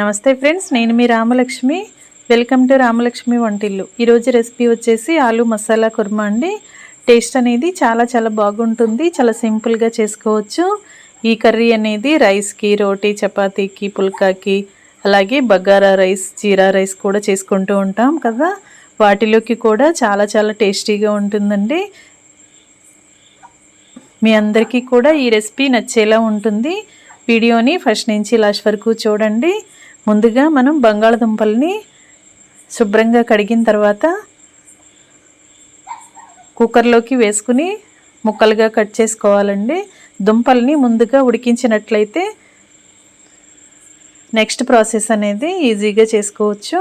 నమస్తే ఫ్రెండ్స్ నేను మీ రామలక్ష్మి. వెల్కమ్ టు రామలక్ష్మి వంటిల్లు. ఈరోజు రెసిపీ వచ్చేసి ఆలు మసాలా కుర్మా అండి. టేస్ట్ అనేది చాలా చాలా బాగుంటుంది. చాలా సింపుల్గా చేసుకోవచ్చు. ఈ కర్రీ అనేది రైస్కి రోటీ చపాతీకి పుల్కాకి అలాగే బగారా రైస్ జీరా రైస్ కూడా చేసుకుంటూ ఉంటాం కదా. వాటిలోకి కూడా చాలా చాలా టేస్టీగా ఉంటుందండి. మీ అందరికీ కూడా ఈ రెసిపీ నచ్చేలా ఉంటుంది. వీడియోని ఫస్ట్ నుంచి లాస్ట్ వరకు చూడండి. ముందుగా మనం బంగాళదుంపల్ని శుభ్రంగా కడిగిన తర్వాత కుక్కర్లోకి వేసుకుని ముక్కలుగా కట్ చేసుకోవాలండి. దుంపల్ని ముందుగా ఉడికించినట్లయితే నెక్స్ట్ ప్రాసెస్ అనేది ఈజీగా చేసుకోవచ్చు.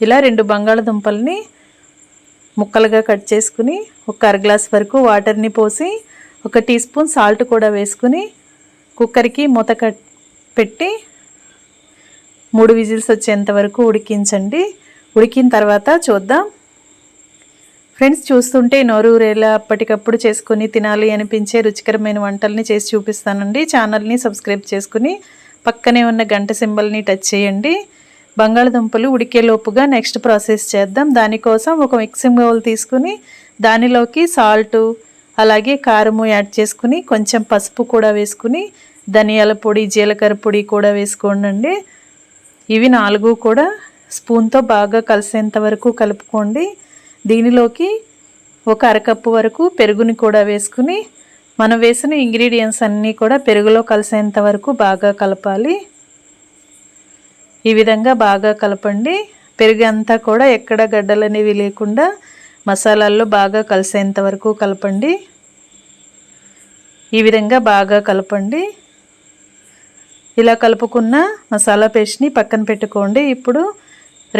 ఇలా రెండు బంగాళదుంపల్ని ముక్కలుగా కట్ చేసుకుని ఒక అర గ్లాస్ వరకు వాటర్ని పోసి ఒక టీ స్పూన్ సాల్ట్ కూడా వేసుకుని కుక్కర్కి మూత కట్ పెట్టి మూడు విజిల్స్ వచ్చేంత వరకు ఉడికించండి. ఉడికిన తర్వాత చూద్దాం. ఫ్రెండ్స్ చూస్తుంటే నోరూరేలా అప్పటికప్పుడు చేసుకుని తినాలి అనిపించే రుచికరమైన వంటల్ని చేసి చూపిస్తానండి. ఛానల్ని సబ్స్క్రైబ్ చేసుకుని పక్కనే ఉన్న గంట సింబల్ని టచ్ చేయండి. బంగాళదుంపలు ఉడికేలోపుగా నెక్స్ట్ ప్రాసెస్ చేద్దాం. దానికోసం ఒక మిక్సింగ్ బౌల్ తీసుకుని దానిలోకి సాల్టు అలాగే కారము యాడ్ చేసుకుని కొంచెం పసుపు కూడా వేసుకుని ధనియాల పొడి జీలకర్ర పొడి కూడా వేసుకోండి ఇవి నాలుగు కూడా స్పూన్తో బాగా కలిసేంత వరకు కలుపుకోండి. దీనిలోకి ఒక అరకప్పు వరకు పెరుగుని కూడా వేసుకుని మనం వేసిన ఇంగ్రీడియంట్స్ అన్నీ కూడా పెరుగులో కలిసేంత వరకు బాగా కలపాలి. ఈ విధంగా బాగా కలపండి. పెరుగు అంతా కూడా ఎక్కడ గడ్డలు అనేవి లేకుండా మసాలాల్లో బాగా కలిసేంత వరకు కలపండి. ఈ విధంగా బాగా కలపండి. ఇలా కలుపుకున్న మసాలా పేస్ట్ని పక్కన పెట్టుకోండి. ఇప్పుడు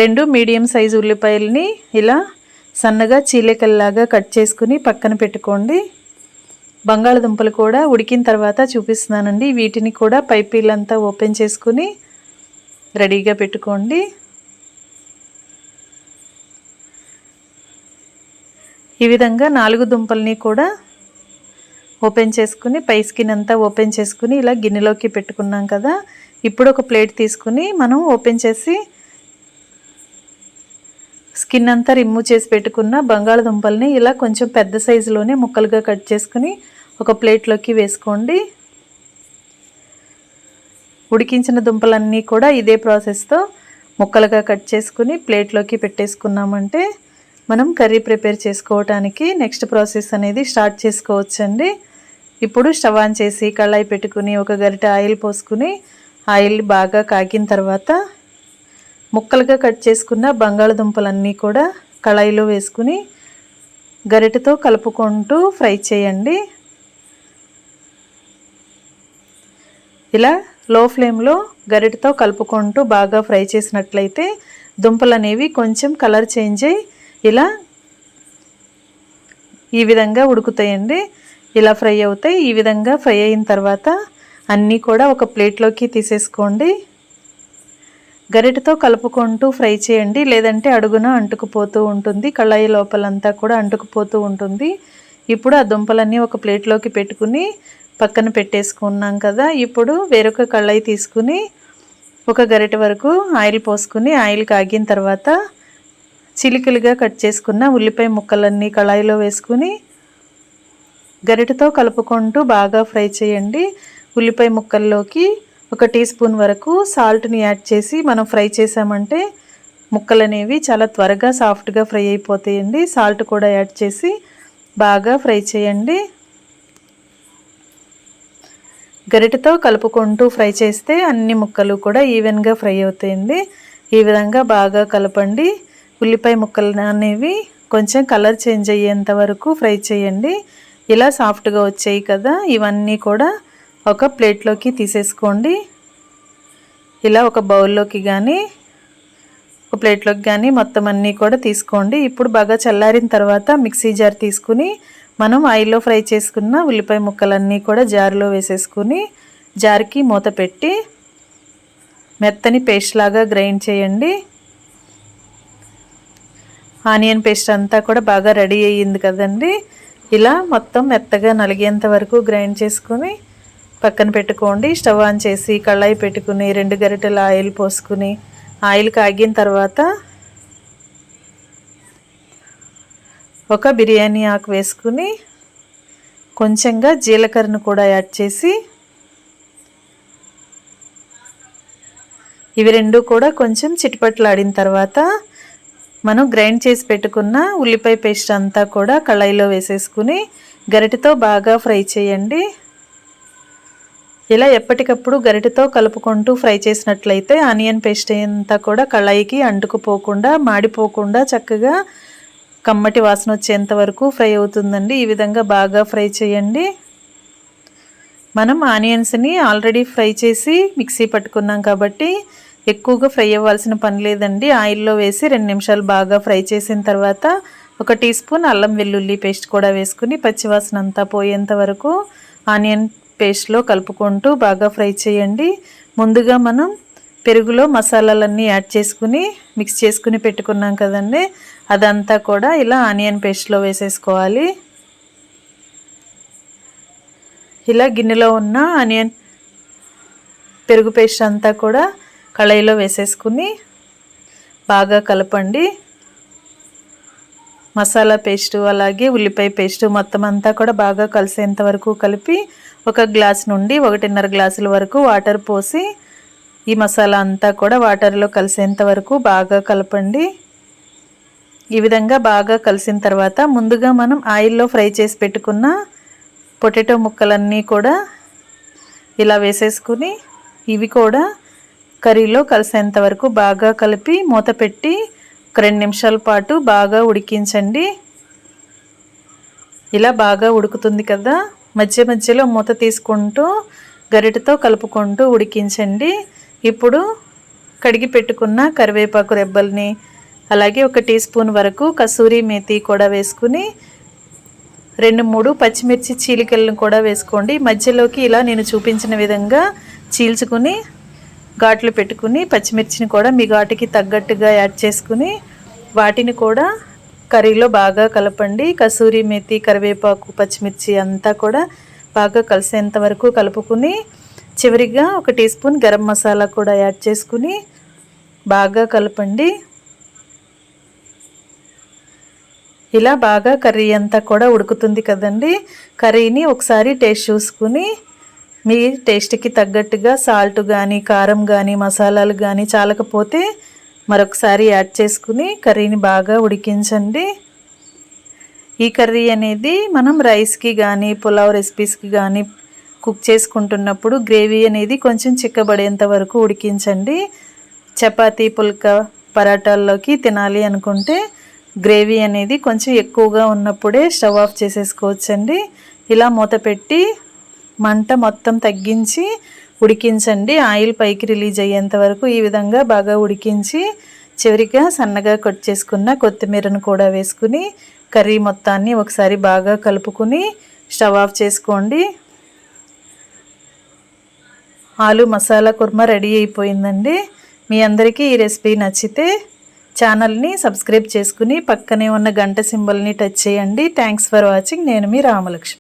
రెండు మీడియం సైజు ఉల్లిపాయలని ఇలా సన్నగా చీలికల్లాగా కట్ చేసుకుని పక్కన పెట్టుకోండి. బంగాళదుంపలు కూడా ఉడికిన తర్వాత చూపిస్తున్నానండి. వీటిని కూడా పైపీలంతా ఓపెన్ చేసుకుని రెడీగా పెట్టుకోండి. ఈ విధంగా నాలుగు దుంపల్ని కూడా ఓపెన్ చేసుకుని పై స్కిన్ అంతా ఓపెన్ చేసుకుని ఇలా గిన్నెలోకి పెట్టుకున్నాం కదా. ఇప్పుడు ఒక ప్లేట్ తీసుకుని మనం ఓపెన్ చేసి స్కిన్ అంతా రిమూవ్ చేసి పెట్టుకున్న బంగాళదుంపల్ని ఇలా కొంచెం పెద్ద సైజులోనే ముక్కలుగా కట్ చేసుకుని ఒక ప్లేట్లోకి వేసుకోండి. ఉడికించిన దుంపలన్నీ కూడా ఇదే ప్రాసెస్తో ముక్కలుగా కట్ చేసుకుని ప్లేట్లోకి పెట్టేసుకున్నామంటే మనం కర్రీ ప్రిపేర్ చేసుకోవటానికి నెక్స్ట్ ప్రాసెస్ అనేది స్టార్ట్ చేసుకోవచ్చండి. ఇప్పుడు స్టవ్ ఆన్ చేసి కళాయి పెట్టుకుని ఒక గరిట ఆయిల్ పోసుకుని ఆయిల్ బాగా కాగిన తర్వాత ముక్కలుగా కట్ చేసుకున్న బంగాళదుంపలన్నీ కూడా కళాయిలో వేసుకుని గరిటతో కలుపుకుంటూ ఫ్రై చేయండి. ఇలా లో ఫ్లేమ్లో గరిటతో కలుపుకుంటూ బాగా ఫ్రై చేసినట్లయితే దుంపలు అనేవి కొంచెం కలర్ చేంజ్ అయ్యి ఇలా ఈ విధంగా ఉడుకుతాయండి. ఇలా ఫ్రై అవుతాయి. ఈ విధంగా ఫ్రై అయిన తర్వాత అన్నీ కూడా ఒక ప్లేట్లోకి తీసేసుకోండి. గరిటతో కలుపుకుంటూ ఫ్రై చేయండి. లేదంటే అడుగున అంటుకుపోతూ ఉంటుంది. కళాయి లోపలంతా కూడా అంటుకుపోతూ ఉంటుంది. ఇప్పుడు ఆ దుంపలన్నీ ఒక ప్లేట్లోకి పెట్టుకుని పక్కన పెట్టేసుకున్నాం కదా. ఇప్పుడు వేరొక కళాయి తీసుకుని ఒక గరిట వరకు ఆయిల్ పోసుకుని ఆయిల్ కాగిన తర్వాత చిలికలుగా కట్ చేసుకున్న ఉల్లిపాయ ముక్కలన్నీ కళాయిలో వేసుకుని గరిటతో కలుపుకుంటూ బాగా ఫ్రై చేయండి. ఉల్లిపాయ ముక్కల్లోకి ఒక టీ స్పూన్ వరకు సాల్ట్ని యాడ్ చేసి మనం ఫ్రై చేసామంటే ముక్కలు అనేవి చాలా త్వరగా సాఫ్ట్గా ఫ్రై అయిపోతాయండి. సాల్ట్ కూడా యాడ్ చేసి బాగా ఫ్రై చేయండి. గరిటతో కలుపుకుంటూ ఫ్రై చేస్తే అన్ని ముక్కలు కూడా ఈవెన్గా ఫ్రై అవుతాయండి. ఈ విధంగా బాగా కలపండి. ఉల్లిపాయ ముక్కలు అనేవి కొంచెం కలర్ చేంజ్ అయ్యేంత వరకు ఫ్రై చేయండి. ఇలా సాఫ్ట్గా వచ్చాయి కదా ఇవన్నీ కూడా ఒక ప్లేట్లోకి తీసేసుకోండి. ఇలా ఒక బౌల్లోకి కానీ ఒక ప్లేట్లోకి కానీ మొత్తం అన్నీ కూడా తీసుకోండి. ఇప్పుడు బాగా చల్లారిన తర్వాత మిక్సీ జార్ తీసుకుని మనం ఆయిల్లో ఫ్రై చేసుకున్న ఉల్లిపాయ ముక్కలన్నీ కూడా జారులో వేసేసుకుని జార్కి మూత పెట్టి మెత్తని పేస్ట్ లాగా గ్రైండ్ చేయండి. ఆనియన్ పేస్ట్ అంతా కూడా బాగా రెడీ అయ్యింది కదండి. ఇలా మొత్తం మెత్తగా నలిగేంత వరకు గ్రైండ్ చేసుకొని పక్కన పెట్టుకోండి. స్టవ్ ఆన్ చేసి కళాయి పెట్టుకుని రెండు గరిటెల ఆయిల్ పోసుకుని ఆయిల్ కాగిన తర్వాత ఒక బిర్యానీ ఆకు వేసుకుని కొంచెంగా జీలకర్రను కూడా యాడ్ చేసి ఇవి రెండు కూడా కొంచెం చిటిపట్లాడిన తర్వాత మనం గ్రైండ్ చేసి పెట్టుకున్న ఉల్లిపాయ పేస్ట్ అంతా కూడా కళాయిలో వేసేసుకుని గరిటెతో బాగా ఫ్రై చేయండి. ఇలా ఎప్పటికప్పుడు గరిటెతో కలుపుకుంటూ ఫ్రై చేసినట్లయితే ఆనియన్ పేస్ట్ అంతా కూడా కళాయికి అంటుకుపోకుండా మాడిపోకుండా చక్కగా కమ్మటి వాసన వచ్చేంత వరకు ఫ్రై అవుతుందండి. ఈ విధంగా బాగా ఫ్రై చేయండి. మనం ఆనియన్స్ని ఆల్రెడీ ఫ్రై చేసి మిక్సీ పట్టుకున్నాం కాబట్టి ఎక్కువగా ఫ్రై అవ్వాల్సిన పని లేదండి. ఆయిల్లో వేసి రెండు నిమిషాలు బాగా ఫ్రై చేసిన తర్వాత ఒక టీ స్పూన్ అల్లం వెల్లుల్లి పేస్ట్ కూడా వేసుకుని పచ్చివాసన అంతా పోయేంత వరకు ఆనియన్ పేస్ట్లో కలుపుకుంటూ బాగా ఫ్రై చేయండి. ముందుగా మనం పెరుగులో మసాలాలన్నీ యాడ్ చేసుకుని మిక్స్ చేసుకుని పెట్టుకున్నాం కదండి. అదంతా కూడా ఇలా ఆనియన్ పేస్ట్లో వేసేసుకోవాలి. ఇలా గిన్నెలో ఉన్న ఆనియన్ పెరుగు పేస్ట్ అంతా కూడా కళాయిలో వేసేసుకుని బాగా కలపండి. మసాలా పేస్టు అలాగే ఉల్లిపాయ పేస్టు మొత్తం అంతా కూడా బాగా కలిసేంత వరకు కలిపి ఒక గ్లాస్ నుండి ఒకటిన్నర గ్లాసుల వరకు వాటర్ పోసి ఈ మసాలా అంతా కూడా వాటర్లో కలిసేంత వరకు బాగా కలపండి. ఈ విధంగా బాగా కలిసిన తర్వాత ముందుగా మనం ఆయిల్లో ఫ్రై చేసి పెట్టుకున్న పొటాటో ముక్కలన్నీ కూడా ఇలా వేసేసుకుని ఇవి కూడా కర్రీలో కలిసేంత వరకు బాగా కలిపి మూత పెట్టి ఒక రెండు నిమిషాల పాటు బాగా ఉడికించండి. ఇలా బాగా ఉడుకుతుంది కదా. మధ్య మధ్యలో మూత తీసుకుంటూ గరిటతో కలుపుకుంటూ ఉడికించండి. ఇప్పుడు కడిగి పెట్టుకున్న కరివేపాకు రెబ్బల్ని అలాగే ఒక టీ స్పూన్ వరకు కసూరి మేతి కూడా వేసుకుని రెండు మూడు పచ్చిమిర్చి చీలికలను కూడా వేసుకోండి. మధ్యలోకి ఇలా నేను చూపించిన విధంగా చీల్చుకుని ఘాట్లు పెట్టుకుని పచ్చిమిర్చిని కూడా మీ ఘాటుకి తగ్గట్టుగా యాడ్ చేసుకుని వాటిని కూడా కర్రీలో బాగా కలపండి. కసూరి మెతి కరివేపాకు పచ్చిమిర్చి అంతా కూడా బాగా కలిసేంత వరకు కలుపుకుని చివరిగా ఒక టీ స్పూన్ గరం మసాలా కూడా యాడ్ చేసుకుని బాగా కలపండి. ఇలా బాగా కర్రీ అంతా కూడా ఉడుకుతుంది కదండి. కర్రీని ఒకసారి టేస్ట్ చూసుకుని మీ టేస్ట్కి తగ్గట్టుగా సాల్ట్ కానీ కారం కానీ మసాలాలు కానీ చాలకపోతే మరొకసారి యాడ్ చేసుకుని కర్రీని బాగా ఉడికించండి. ఈ కర్రీ అనేది మనం రైస్కి కానీ పులావ్ రెసిపీస్కి కానీ కుక్ చేసుకుంటున్నప్పుడు గ్రేవీ అనేది కొంచెం చిక్కబడేంత వరకు ఉడికించండి. చపాతీ పుల్క పరాటాల్లోకి తినాలి అనుకుంటే గ్రేవీ అనేది కొంచెం ఎక్కువగా ఉన్నప్పుడే స్టవ్ ఆఫ్ చేసేసుకోవచ్చండి. ఇలా మూత పెట్టి మంట మొత్తం తగ్గించి ఉడికించండి. ఆయిల్ పైకి రిలీజ్ అయ్యేంత వరకు ఈ విధంగా బాగా ఉడికించి చివరిగా సన్నగా కట్ చేసుకున్న కొత్తిమీరను కూడా వేసుకుని కర్రీ మొత్తాన్ని ఒకసారి బాగా కలుపుకుని స్టవ్ ఆఫ్ చేసుకోండి. ఆలు మసాలా కుర్మా రెడీ అయిపోయిందండి. మీ అందరికీ ఈ రెసిపీ నచ్చితే ఛానల్ని సబ్స్క్రైబ్ చేసుకుని పక్కనే ఉన్న గంట సింబల్ని టచ్ చేయండి. Thanks for watching. నేను మీ రామలక్ష్మి.